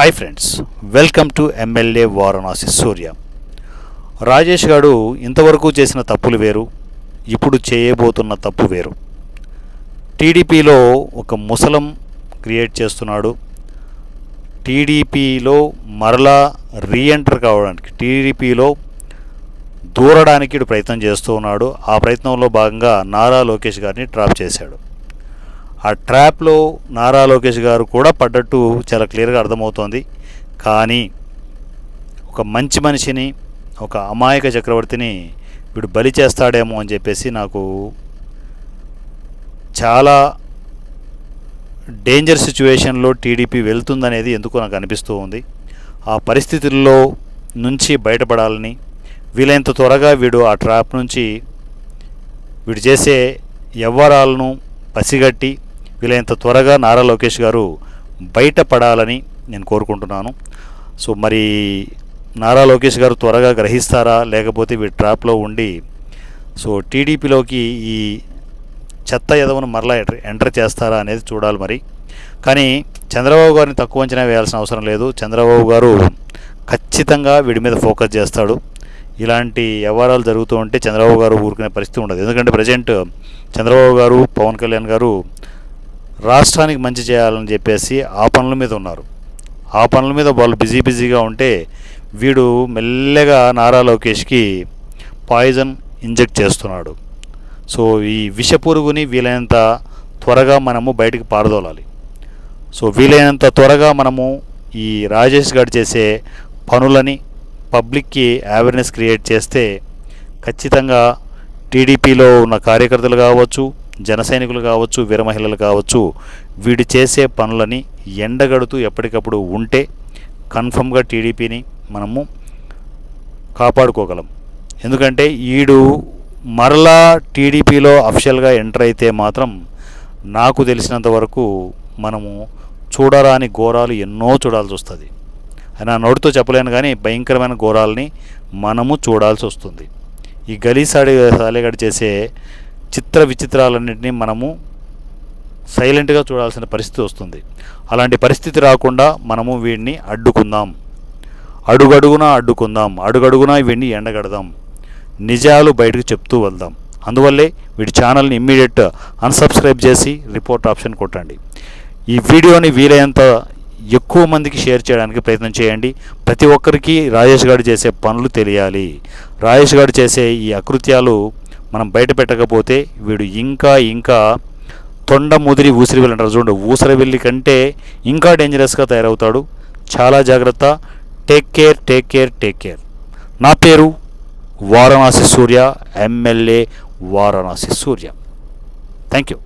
Hi friends welcome to MLA Varanasi Surya Rajesh garu ఇంతవరకు చేసిన తప్పులు వేరు ఇప్పుడు చేయబోతున్న తప్పు వేరు. టీడీపీలో ఒక ముసలం క్రియేట్ చేస్తున్నాడు. టీడీపీలో మరలా రీఎంటర్ కావడానికి టీడీపీలో దూరడానికి ప్రయత్నం చేస్తూ ఉన్నాడు. ఆ ప్రయత్నంలో భాగంగా నారా లోకేష్ గారిని ట్రాప్ చేశాడు. ఆ ట్రాప్లో నారా లోకేష్ గారు కూడా పడ్డట్టు చాలా క్లియర్గా అర్థమవుతోంది. కానీ ఒక మంచి మనిషిని ఒక అమాయక చక్రవర్తిని వీడు బలి చేస్తాడేమో అని చెప్పేసి నాకు చాలా డేంజర్ సిచ్యువేషన్లో టీడీపీ వెళ్తుందనేది ఎందుకో నాకు అనిపిస్తూ ఉంది. ఆ పరిస్థితుల్లో నుంచి బయటపడాలని వీలైనంత త్వరగా వీడు ఆ ట్రాప్ నుంచి వీడు చేసే వ్యవహారాలను పసిగట్టి వీలైనంత త్వరగా నారా లోకేష్ గారు బయటపడాలని నేను కోరుకుంటున్నాను. సో మరి నారా లోకేష్ గారు త్వరగా గ్రహిస్తారా? లేకపోతే వీడి ట్రాప్లో ఉండి సో టీడీపీలోకి ఈ చెత్త ఎదవను మరలా ఎంటర్ ఎంటర్ చేస్తారా అనేది చూడాలి మరి. కానీ చంద్రబాబు గారిని తక్కువ అంచనా వేయాల్సిన అవసరం లేదు. చంద్రబాబు గారు ఖచ్చితంగా వీడి మీద ఫోకస్ చేస్తాడు. ఇలాంటి వ్యవహారాలు జరుగుతూ ఉంటే చంద్రబాబు గారు ఊరుకునే పరిస్థితి ఉండదు. ఎందుకంటే ప్రజెంట్ చంద్రబాబు గారు పవన్ కళ్యాణ్ గారు రాష్ట్రానికి మంచి చేయాలని చెప్పేసి ఆ పనుల మీద ఉన్నారు. ఆ పనుల మీద వాళ్ళు బిజీ బిజీగా ఉంటే వీడు మెల్లగా నారా లోకేష్కి పాయిజన్ ఇంజెక్ట్ చేస్తున్నాడు. సో ఈ విషపురుగుని వీలైనంత త్వరగా మనము బయటికి పారదోలాలి. సో వీలైనంత త్వరగా మనము ఈ రాజేష్ గారు చేసే పనులని పబ్లిక్కి అవేర్నెస్ క్రియేట్ చేస్తే ఖచ్చితంగా టీడీపీలో ఉన్న కార్యకర్తలు కావచ్చు జనసైనికులు కావచ్చు వీర మహిళలు కావచ్చు వీడు చేసే పనులని ఎండగడుతూ ఎప్పటికప్పుడు ఉంటే కన్ఫర్మ్గా టీడీపీని మనము కాపాడుకోగలం. ఎందుకంటే ఈడు మరలా టీడీపీలో అఫిషియల్గా ఎంటర్ అయితే మాత్రం నాకు తెలిసినంత వరకు మనము చూడరాని ఘోరాలు ఎన్నో చూడాల్సి వస్తుంది. నా నోటితో చెప్పలేను కానీ భయంకరమైన ఘోరాలని మనము చూడాల్సి వస్తుంది. ఈ గలీసాడి సాలేగడి చేసే చిత్ర విచిత్రాలన్నింటినీ మనము సైలెంట్గా చూడాల్సిన పరిస్థితి వస్తుంది. అలాంటి పరిస్థితి రాకుండా మనము వీడిని అడ్డుకుందాం. అడుగడుగునా అడ్డుకుందాం. అడుగడుగునా వీడిని ఎండగడదాం. నిజాలు బయటకు చెప్తూ వెళ్దాం. అందువల్లే వీడి ఛానల్ని ఇమ్మీడియట్ అన్సబ్స్క్రైబ్ చేసి రిపోర్ట్ ఆప్షన్ కొట్టండి. ఈ వీడియోని వీలైనంత ఎక్కువ మందికి షేర్ చేయడానికి ప్రయత్నం చేయండి. ప్రతి ఒక్కరికి రాజేష్ గారు చేసే పనులు తెలియాలి. రాజేష్ గారు చేసే ఈ అకృత్యాలు మనం బయట పెట్టకపోతే వీడు ఇంకా ఇంకా తొండ ముదిరి ఊసిరివెల్లి అంటారు చూడండి ఊసిరివెల్లి కంటే ఇంకా డేంజరస్గా తయారవుతాడు. చాలా జాగ్రత్త. Take care take care take care నా పేరు Varanasi Surya MLA Varanasi Surya. Thank you